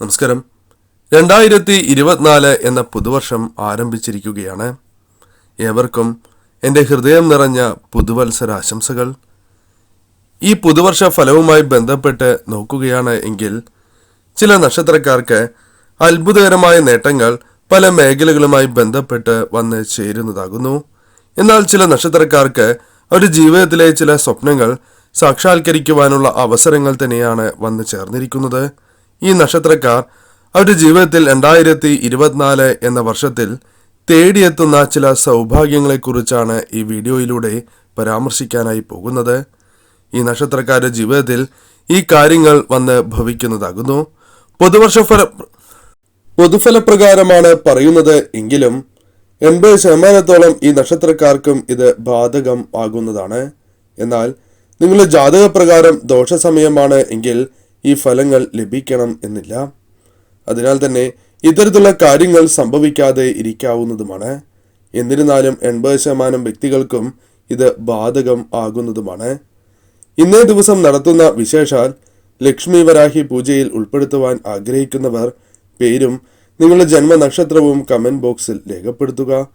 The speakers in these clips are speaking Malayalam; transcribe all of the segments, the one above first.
നമസ്കാരം. രണ്ടായിരത്തി ഇരുപത്തിനാല് എന്ന പുതുവർഷം ആരംഭിച്ചിരിക്കുകയാണ്. ഏവർക്കും എന്റെ ഹൃദയം നിറഞ്ഞ പുതുവത്സരാശംസകൾ. ഈ പുതുവർഷ ഫലവുമായി ബന്ധപ്പെട്ട് നോക്കുകയാണ് എങ്കിൽ ചില നക്ഷത്രക്കാർക്ക് അത്ഭുതകരമായ നേട്ടങ്ങൾ പല മേഖലകളുമായി ബന്ധപ്പെട്ട് വന്ന് ചേരുന്നതാകുന്നു. എന്നാൽ ചില നക്ഷത്രക്കാർക്ക് അവരുടെ ജീവിതത്തിലെ ചില സ്വപ്നങ്ങൾ സാക്ഷാത്കരിക്കുവാനുള്ള അവസരങ്ങൾ തന്നെയാണ് വന്നു ചേർന്നിരിക്കുന്നത്. ഈ നക്ഷത്രക്കാർ അവരുടെ ജീവിതത്തിൽ രണ്ടായിരത്തി ഇരുപത്തിനാല് എന്ന വർഷത്തിൽ തേടിയെത്തുന്ന ചില സൗഭാഗ്യങ്ങളെക്കുറിച്ചാണ് ഈ വീഡിയോയിലൂടെ പരാമർശിക്കാനായി പോകുന്നത്. ഈ നക്ഷത്രക്കാരുടെ ജീവിതത്തിൽ ഈ കാര്യങ്ങൾ വന്ന് ഭവിക്കുന്നതാകുന്നു. പൊതുവർഷ ഫല പൊതുഫലപ്രകാരമാണ് പറയുന്നത് എങ്കിലും എൺപത് ശതമാനത്തോളം ഈ നക്ഷത്രക്കാർക്കും ഇത് ബാധകം ആകുന്നതാണ്. എന്നാൽ നിങ്ങളുടെ ജാതകപ്രകാരം ദോഷസമയമാണ് എങ്കിൽ ഈ ഫലങ്ങൾ ലഭിക്കണം എന്നില്ല. അതിനാൽ തന്നെ ഇത്തരത്തിലുള്ള കാര്യങ്ങൾ സംഭവിക്കാതെ ഇരിക്കാവുന്നതുമാണ്. എന്നിരുന്നാലും എൺപത് ശതമാനം വ്യക്തികൾക്കും ഇത് ബാധകം ആകുന്നതുമാണ്. ഇന്നേ ദിവസം നടത്തുന്ന വിശേഷാൽ ലക്ഷ്മി വരാഹി പൂജയിൽ ഉൾപ്പെടുത്തുവാൻ ആഗ്രഹിക്കുന്നവർ പേരും നിങ്ങളുടെ ജന്മനക്ഷത്രവും കമന്റ് ബോക്സിൽ രേഖപ്പെടുത്തുക.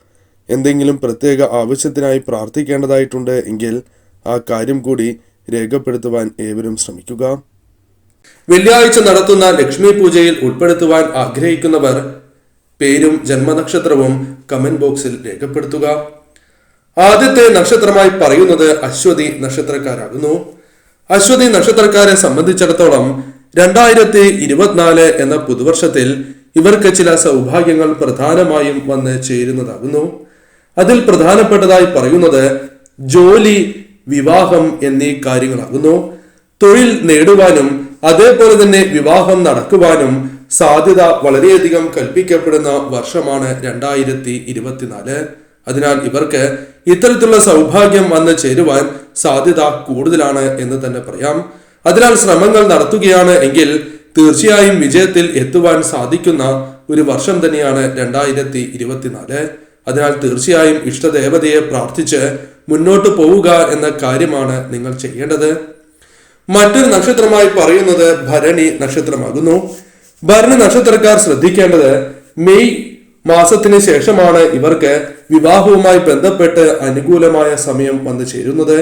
എന്തെങ്കിലും പ്രത്യേക ആവശ്യത്തിനായി പ്രാർത്ഥിക്കേണ്ടതായിട്ടുണ്ട് എങ്കിൽ ആ കാര്യം കൂടി രേഖപ്പെടുത്തുവാൻ ഏവരും ശ്രമിക്കുക. വെള്ളിയാഴ്ച നടത്തുന്ന ലക്ഷ്മി പൂജയിൽ ഉൾപ്പെടുത്തുവാൻ ആഗ്രഹിക്കുന്നവർ പേരും ജന്മനക്ഷത്രവും കമന്റ് ബോക്സിൽ രേഖപ്പെടുത്തുക. ആദ്യത്തെ നക്ഷത്രമായി പറയുന്നത് അശ്വതി നക്ഷത്രക്കാരാകുന്നു. അശ്വതി നക്ഷത്രക്കാരെ സംബന്ധിച്ചിടത്തോളം രണ്ടായിരത്തി ഇരുപത്തിനാല് എന്ന പുതുവർഷത്തിൽ ഇവർക്ക് ചില സൗഭാഗ്യങ്ങൾ പ്രധാനമായും വന്ന് ചേരുന്നതാകുന്നു. അതിൽ പ്രധാനപ്പെട്ടതായി പറയുന്നത് ജോലി വിവാഹം എന്നീ കാര്യങ്ങളാകുന്നു. തൊഴിൽ നേടുവാനും അതേപോലെ തന്നെ വിവാഹം നടക്കുവാനും സാധ്യത വളരെയധികം കൽപ്പിക്കപ്പെടുന്ന വർഷമാണ് രണ്ടായിരത്തി ഇരുപത്തിനാല്. അതിനാൽ ഇവർക്ക് ഇത്തരത്തിലുള്ള സൗഭാഗ്യം വന്ന് ചേരുവാൻ സാധ്യത കൂടുതലാണ് എന്ന് തന്നെ പറയാം. അതിനാൽ ശ്രമങ്ങൾ നടത്തുകയാണ് എങ്കിൽ തീർച്ചയായും വിജയത്തിൽ എത്തുവാൻ സാധിക്കുന്ന ഒരു വർഷം തന്നെയാണ് രണ്ടായിരത്തി ഇരുപത്തിനാല്. അതിനാൽ തീർച്ചയായും ഇഷ്ടദേവതയെ പ്രാർത്ഥിച്ച് മുന്നോട്ട് പോവുക എന്ന കാര്യമാണ് നിങ്ങൾ ചെയ്യേണ്ടത്. മറ്റൊരു നക്ഷത്രമായി പറയുന്നത് ഭരണി നക്ഷത്രമാകുന്നു. ഭരണി നക്ഷത്രക്കാർ ശ്രദ്ധിക്കേണ്ടത് മെയ് മാസത്തിന് ശേഷമാണ് ഇവർക്ക് വിവാഹവുമായി ബന്ധപ്പെട്ട് അനുകൂലമായ സമയം വന്നു ചേരുന്നത്.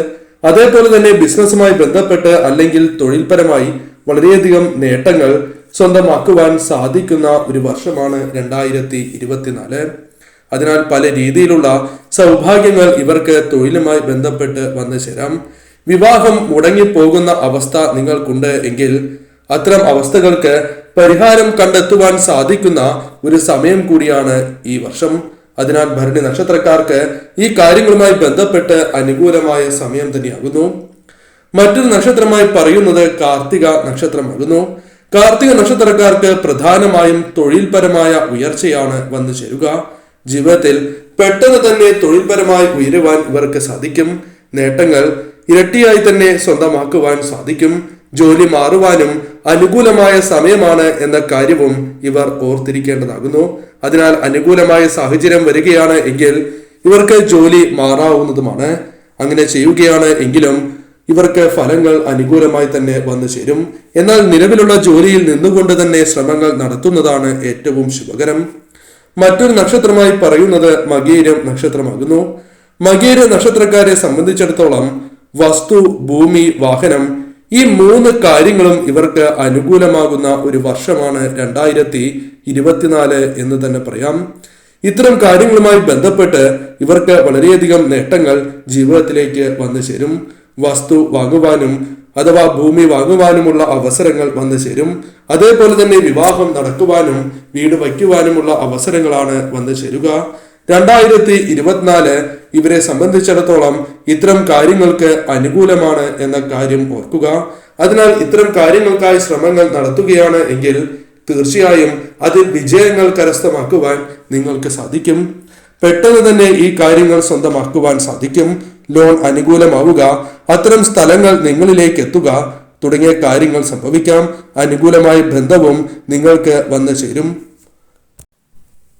അതേപോലെ തന്നെ ബിസിനസ്സുമായി ബന്ധപ്പെട്ട് അല്ലെങ്കിൽ തൊഴിൽപരമായി വളരെയധികം നേട്ടങ്ങൾ സ്വന്തമാക്കുവാൻ സാധിക്കുന്ന ഒരു വർഷമാണ് രണ്ടായിരത്തി ഇരുപത്തിനാല് അതിനാൽ പല രീതിയിലുള്ള സൗഭാഗ്യങ്ങൾ ഇവർക്ക് തൊഴിലുമായി ബന്ധപ്പെട്ട് വന്നു ചേരാം. വിവാഹം മുടങ്ങിപ്പോകുന്ന അവസ്ഥ നിങ്ങൾക്കുണ്ട് എങ്കിൽ അത്തരം അവസ്ഥകൾക്ക് പരിഹാരം കണ്ടെത്തുവാൻ സാധിക്കുന്ന ഒരു സമയം കൂടിയാണ് ഈ വർഷം. അതിനാൽ ഭരണി നക്ഷത്രക്കാർക്ക് ഈ കാര്യങ്ങളുമായി ബന്ധപ്പെട്ട് അനുകൂലമായ സമയം തന്നെയാകുന്നു. മറ്റൊരു നക്ഷത്രമായി പറയുന്നത് കാർത്തിക നക്ഷത്രമാകുന്നു. കാർത്തിക നക്ഷത്രക്കാർക്ക് പ്രധാനമായും തൊഴിൽപരമായ ഉയർച്ചയാണ് വന്നു ചേരുക. ജീവിതത്തിൽ പെട്ടെന്ന് തന്നെ തൊഴിൽപരമായി ഉയരുവാൻ ഇവർക്ക് സാധിക്കും. നേട്ടങ്ങൾ ഇരട്ടിയായി തന്നെ സ്വന്തമാക്കുവാൻ സാധിക്കും. ജോലി മാറുവാനും അനുകൂലമായ സമയമാണ് എന്ന കാര്യവും ഇവർ ഓർത്തിരിക്കേണ്ടതാകുന്നു. അതിനാൽ അനുകൂലമായ സാഹചര്യം വരികയാണ് എങ്കിൽ ഇവർക്ക് ജോലി മാറാവുന്നതുമാണ്. അങ്ങനെ ചെയ്യുകയാണ് എങ്കിലും ഇവർക്ക് ഫലങ്ങൾ അനുകൂലമായി തന്നെ വന്നു ചേരും. എന്നാൽ നിലവിലുള്ള ജോലിയിൽ നിന്നുകൊണ്ട് തന്നെ ശ്രമങ്ങൾ നടത്തുന്നതാണ് ഏറ്റവും ശുഭകരം. മറ്റൊരു നക്ഷത്രമായി പറയുന്നത് മകീരം നക്ഷത്രമാകുന്നു. മകീര നക്ഷത്രക്കാരെ സംബന്ധിച്ചിടത്തോളം വസ്തു ഭൂമി വാഹനം ഈ മൂന്ന് കാര്യങ്ങളും ഇവർക്ക് അനുകൂലമാകുന്ന ഒരു വർഷമാണ് രണ്ടായിരത്തി ഇരുപത്തിനാല് എന്ന് തന്നെ പറയാം. ഇത്തരം കാര്യങ്ങളുമായി ബന്ധപ്പെട്ട് ഇവർക്ക് വളരെയധികം നേട്ടങ്ങൾ ജീവിതത്തിലേക്ക് വന്നു ചേരും. വസ്തു വാങ്ങുവാനും അഥവാ ഭൂമി വാങ്ങുവാനുമുള്ള അവസരങ്ങൾ വന്നു ചേരും. അതേപോലെ തന്നെ വിവാഹം നടക്കുവാനും വീട് വയ്ക്കുവാനുമുള്ള അവസരങ്ങളാണ് വന്നു ചേരുക. രണ്ടായിരത്തി ഇരുപത്തിനാല് ഇവരെ സംബന്ധിച്ചിടത്തോളം ഇത്തരം കാര്യങ്ങൾക്ക് അനുകൂലമാണ് എന്ന കാര്യം ഓർക്കുക. അതിനാൽ ഇത്തരം കാര്യങ്ങൾക്കായി ശ്രമങ്ങൾ നടത്തുകയാണ് എങ്കിൽ തീർച്ചയായും അത് വിജയങ്ങൾ കരസ്ഥമാക്കുവാൻ നിങ്ങൾക്ക് സാധിക്കും. പെട്ടെന്ന് തന്നെ ഈ കാര്യങ്ങൾ സ്വന്തമാക്കുവാൻ സാധിക്കും. ലോൺ അനുകൂലമാവുക അത്തരം സ്ഥലങ്ങൾ നിങ്ങളിലേക്ക് എത്തുക തുടങ്ങിയ കാര്യങ്ങൾ സംഭവിക്കാം. അനുകൂലമായ ബന്ധവും നിങ്ങൾക്ക് വന്നു ചേരും.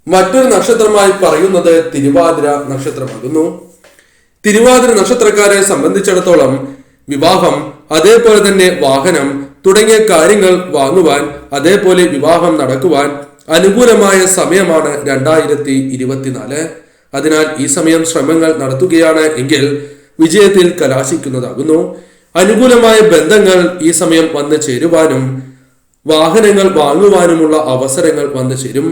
മറ്റൊരു നക്ഷത്രമായി പറയുന്നത് തിരുവാതിര നക്ഷത്രമാകുന്നു. തിരുവാതിര നക്ഷത്രക്കാരെ സംബന്ധിച്ചിടത്തോളം വിവാഹം അതേപോലെ തന്നെ വാഹനം തുടങ്ങിയ കാര്യങ്ങൾ വാങ്ങുവാൻ അതേപോലെ വിവാഹം നടക്കുവാൻ അനുകൂലമായ സമയമാണ് രണ്ടായിരത്തി ഇരുപത്തിനാല് അതിനാൽ ഈ സമയം ശ്രമങ്ങൾ നടത്തുകയാണ് എങ്കിൽ വിജയത്തിൽ കലാശിക്കുന്നതാകുന്നു. അനുകൂലമായ ബന്ധങ്ങൾ ഈ സമയം വന്നു ചേരുവാനും വാഹനങ്ങൾ വാങ്ങുവാനുമുള്ള അവസരങ്ങൾ വന്നു ചേരും.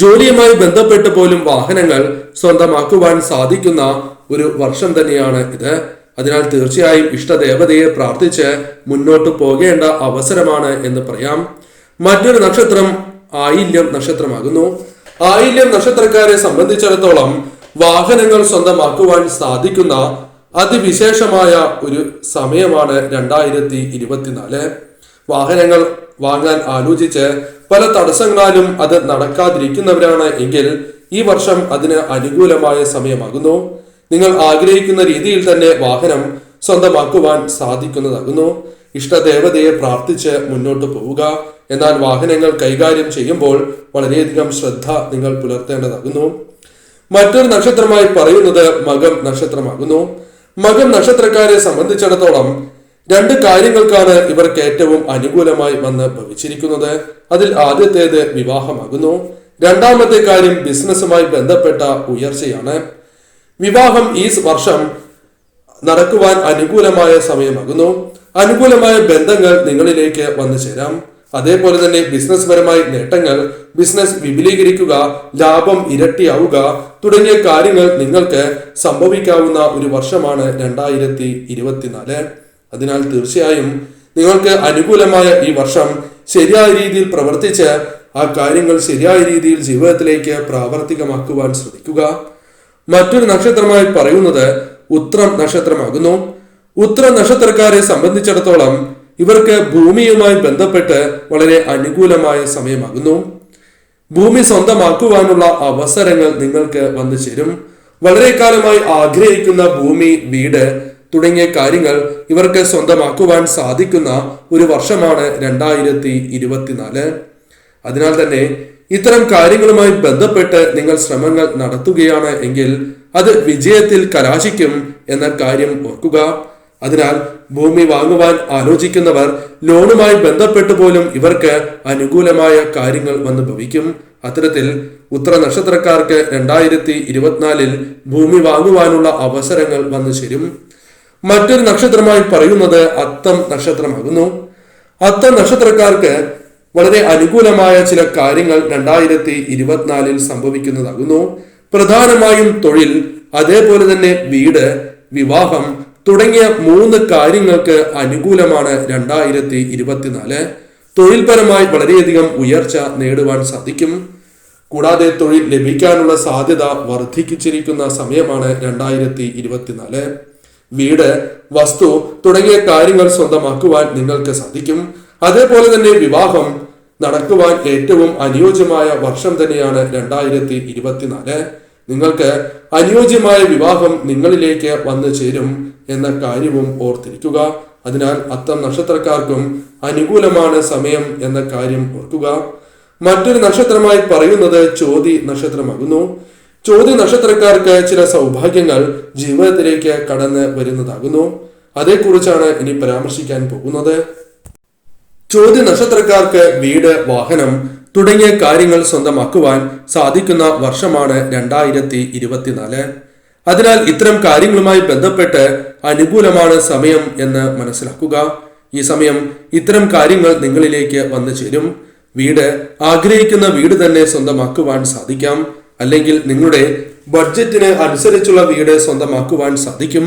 ജോലിയുമായി ബന്ധപ്പെട്ട് പോലും വാഹനങ്ങൾ സ്വന്തമാക്കുവാൻ സാധിക്കുന്ന ഒരു വർഷം തന്നെയാണ് ഇത്. അതിനാൽ തീർച്ചയായും ഇഷ്ടദേവതയെ പ്രാർത്ഥിച്ച് മുന്നോട്ട് പോകേണ്ട അവസരമാണ് എന്ന് പറയാം. മറ്റൊരു നക്ഷത്രം ആയില്യം നക്ഷത്രമാകുന്നു. ആയില്യം നക്ഷത്രക്കാരെ സംബന്ധിച്ചിടത്തോളം വാഹനങ്ങൾ സ്വന്തമാക്കുവാൻ സാധിക്കുന്ന അതിവിശേഷമായ ഒരു സമയമാണ് രണ്ടായിരത്തി ഇരുപത്തിനാല്. വാഹനങ്ങൾ വാങ്ങാൻ ആലോചിച്ച് പല തടസ്സങ്ങളാലും അത് നടക്കാതിരിക്കുന്നവരാണ് എങ്കിൽ ഈ വർഷം അതിന് അനുകൂലമായ സമയമാകുന്നു. നിങ്ങൾ ആഗ്രഹിക്കുന്ന രീതിയിൽ തന്നെ വാഹനം സ്വന്തമാക്കുവാൻ സാധിക്കുന്നതാകുന്നു. ഇഷ്ടദേവതയെ പ്രാർത്ഥിച്ച് മുന്നോട്ട് പോവുക. എന്നാൽ വാഹനങ്ങൾ കൈകാര്യം ചെയ്യുമ്പോൾ വളരെയധികം ശ്രദ്ധ നിങ്ങൾ പുലർത്തേണ്ടതാകുന്നു. മറ്റൊരു നക്ഷത്രമായി പറയുന്നത് മകം നക്ഷത്രമാകുന്നു. മകം നക്ഷത്രക്കാരെ സംബന്ധിച്ചിടത്തോളം രണ്ട് കാര്യങ്ങൾക്കാണ് ഇവർക്ക് ഏറ്റവും അനുകൂലമായി വന്ന് ഭവിച്ചിരിക്കുന്നത്. അതിൽ ആദ്യത്തേത് വിവാഹമാകുന്നു. രണ്ടാമത്തെ കാര്യം ബിസിനസ്സുമായി ബന്ധപ്പെട്ട ഉയർച്ചയാണ്. വിവാഹം ഈ വർഷം നടക്കുവാൻ അനുകൂലമായ സമയമാകുന്നു. അനുകൂലമായ ബന്ധങ്ങൾ നിങ്ങളിലേക്ക് വന്നു ചേരാം. അതേപോലെ തന്നെ ബിസിനസ് പരമായി നേട്ടങ്ങൾ ബിസിനസ് വിപുലീകരിക്കുക ലാഭം ഇരട്ടിയാവുക തുടങ്ങിയ കാര്യങ്ങൾ നിങ്ങൾക്ക് സംഭവിക്കാവുന്ന ഒരു വർഷമാണ് രണ്ടായിരത്തി ഇരുപത്തിനാല്. അതിനാൽ തീർച്ചയായും നിങ്ങൾക്ക് അനുകൂലമായ ഈ വർഷം ശരിയായ രീതിയിൽ പ്രവർത്തിച്ച് ആ കാര്യങ്ങൾ ശരിയായ രീതിയിൽ ജീവിതത്തിലേക്ക് പ്രാവർത്തികമാക്കുവാൻ ശ്രമിക്കുക. മറ്റൊരു നക്ഷത്രമായി പറയുന്നത് ഉത്രം നക്ഷത്രമാകുന്നു. ഉത്ര നക്ഷത്രക്കാരെ സംബന്ധിച്ചിടത്തോളം ഇവർക്ക് ഭൂമിയുമായി ബന്ധപ്പെട്ട് വളരെ അനുകൂലമായ സമയമാകുന്നു. ഭൂമി സ്വന്തമാക്കുവാനുള്ള അവസരങ്ങൾ നിങ്ങൾക്ക് വന്നു ചേരും. വളരെ കാലമായി ആഗ്രഹിക്കുന്ന ഭൂമി വീട് തുടങ്ങിയ കാര്യങ്ങൾ ഇവർക്ക് സ്വന്തമാക്കുവാൻ സാധിക്കുന്ന ഒരു വർഷമാണ് രണ്ടായിരത്തി ഇരുപത്തിനാല് അതിനാൽ തന്നെ ഇത്തരം കാര്യങ്ങളുമായി ബന്ധപ്പെട്ട് നിങ്ങൾ ശ്രമങ്ങൾ നടത്തുകയാണ് എങ്കിൽ അത് വിജയത്തിൽ കലാശിക്കും എന്ന കാര്യം ഓർക്കുക. അതിനാൽ ഭൂമി വാങ്ങുവാൻ ആലോചിക്കുന്നവർ ലോണുമായി ബന്ധപ്പെട്ട് പോലും ഇവർക്ക് അനുകൂലമായ കാര്യങ്ങൾ വന്നു ഭവിക്കും. അത്തരത്തിൽ ഉത്തര നക്ഷത്രക്കാർക്ക് രണ്ടായിരത്തി ഇരുപത്തിനാലിൽ ഭൂമി വാങ്ങുവാനുള്ള അവസരങ്ങൾ വന്നു ചേരും. മറ്റൊരു നക്ഷത്രമായി പറയുന്നത് അത്തം നക്ഷത്രമാകുന്നു. അത്തം നക്ഷത്രക്കാർക്ക് വളരെ അനുകൂലമായ ചില കാര്യങ്ങൾ രണ്ടായിരത്തി ഇരുപത്തിനാലിൽ സംഭവിക്കുന്നതാകുന്നു. പ്രധാനമായും തൊഴിൽ അതേപോലെ തന്നെ വീട് വിവാഹം തുടങ്ങിയ മൂന്ന് കാര്യങ്ങൾക്ക് അനുകൂലമാണ് രണ്ടായിരത്തി ഇരുപത്തിനാല്. തൊഴിൽപരമായി വളരെയധികം ഉയർച്ച നേടുവാൻ സാധിക്കും. കൂടാതെ തൊഴിൽ ലഭിക്കാനുള്ള സാധ്യത വർദ്ധിച്ചിരിക്കുന്ന സമയമാണ് രണ്ടായിരത്തി ഇരുപത്തിനാല്. വീട് വസ്തു തുടങ്ങിയ കാര്യങ്ങൾ സ്വന്തമാക്കുവാൻ നിങ്ങൾക്ക് സാധിക്കും. അതേപോലെ തന്നെ വിവാഹം നടക്കുവാൻ ഏറ്റവും അനുയോജ്യമായ വർഷം തന്നെയാണ് രണ്ടായിരത്തി ഇരുപത്തിനാല് നിങ്ങൾക്ക് അനുയോജ്യമായ വിവാഹം നിങ്ങളിലേക്ക് വന്നു ചേരും എന്ന കാര്യവും ഓർത്തിരിക്കുക. അതിനാൽ അത്തം നക്ഷത്രക്കാർക്കും അനുകൂലമാണ് സമയം എന്ന കാര്യം ഓർക്കുക. മറ്റൊരു നക്ഷത്രമായി പറയുന്നത് ചോതി നക്ഷത്രമാകുന്നു. ചോതി നക്ഷത്രക്കാർക്ക് ചില സൗഭാഗ്യങ്ങൾ ജീവിതത്തിലേക്ക് കടന്ന് വരുന്നതാകുന്നു. അതേക്കുറിച്ചാണ് ഇനി പരാമർശിക്കാൻ പോകുന്നത്. ചോദ്യ നക്ഷത്രക്കാർക്ക് വീട് വാഹനം തുടങ്ങിയ കാര്യങ്ങൾ സ്വന്തമാക്കുവാൻ സാധിക്കുന്ന വർഷമാണ് രണ്ടായിരത്തി ഇരുപത്തിനാല് അതിനാൽ ഇത്തരം കാര്യങ്ങളുമായി ബന്ധപ്പെട്ട് അനുകൂലമാണ് സമയം എന്ന് മനസ്സിലാക്കുക. ഈ സമയം ഇത്തരം കാര്യങ്ങൾ നിങ്ങളിലേക്ക് വന്നു ചേരും. വീട് ആഗ്രഹിക്കുന്ന വീട് തന്നെ സ്വന്തമാക്കുവാൻ സാധിക്കാം. അല്ലെങ്കിൽ നിങ്ങളുടെ ബഡ്ജറ്റിന് അനുസരിച്ചുള്ള വീട് സ്വന്തമാക്കുവാൻ സാധിക്കും.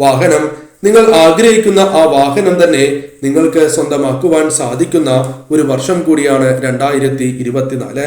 വാഹനം നിങ്ങൾ ആഗ്രഹിക്കുന്ന ആ വാഹനം തന്നെ നിങ്ങൾക്ക് സ്വന്തമാക്കുവാൻ സാധിക്കുന്ന ഒരു വർഷം കൂടിയാണ് രണ്ടായിരത്തി ഇരുപത്തിനാല്.